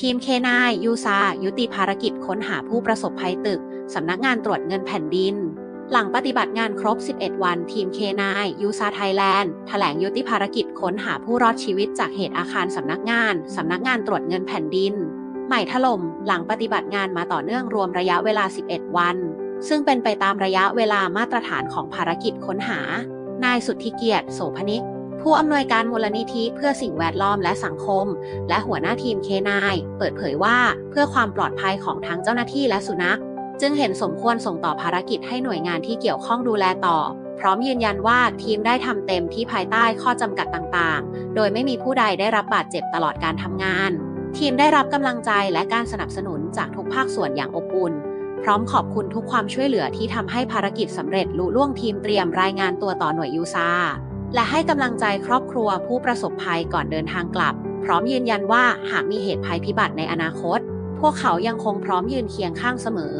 ทีมเคนายยูซา ยุติภารกิจค้นหาผู้ประสบภัยตึก สำนักงานตรวจเงินแผ่นดิน หลังปฏิบัติงานครบ 11 วัน ทีมเคนายยูซาไทยแลนด์แถลงยุติภารกิจค้นหาผู้รอดชีวิตจากเหตุอาคารสำนักงาน สำนักงานตรวจเงินแผ่นดิน ใหม่ถล่มหลังปฏิบัติงานมาต่อเนื่องรวมระยะเวลา 11 วัน ซึ่งเป็นไปตามระยะเวลามาตรฐานของภารกิจค้นหา นายสุทธิเกียรติ โสพนิก ผู้อำนวยการมูลนิธิเพื่อสิ่งแวดล้อมและสังคม และหัวหน้าทีมเคนายเปิดเผยว่าเพื่อความปลอดภัยของทั้งเจ้าหน้าที่และสุนัข จึงเห็นสมควรส่งต่อภารกิจให้หน่วยงานที่เกี่ยวข้องดูแลต่อ พร้อมยืนยันว่าทีมได้ทำเต็มที่ภายใต้ข้อจำกัดต่างๆ โดยไม่มีผู้ใดได้รับบาดเจ็บตลอดการทำงาน ทีมได้รับกำลังใจและการสนับสนุนจากทุกภาคส่วนอย่างอบอุ่นพร้อมขอบคุณทุกความช่วยเหลือที่ทำให้ภารกิจสำเร็จลุล่วงทีมเตรียมรายงานตัวต่อหน่วยยูซา และให้กำลังใจครอบครัวผู้ประสบภัยก่อนเดินทางกลับ พร้อมยืนยันว่าหากมีเหตุภัยพิบัติในอนาคต พวกเขายังคงพร้อมยืนเคียงข้างเสมอ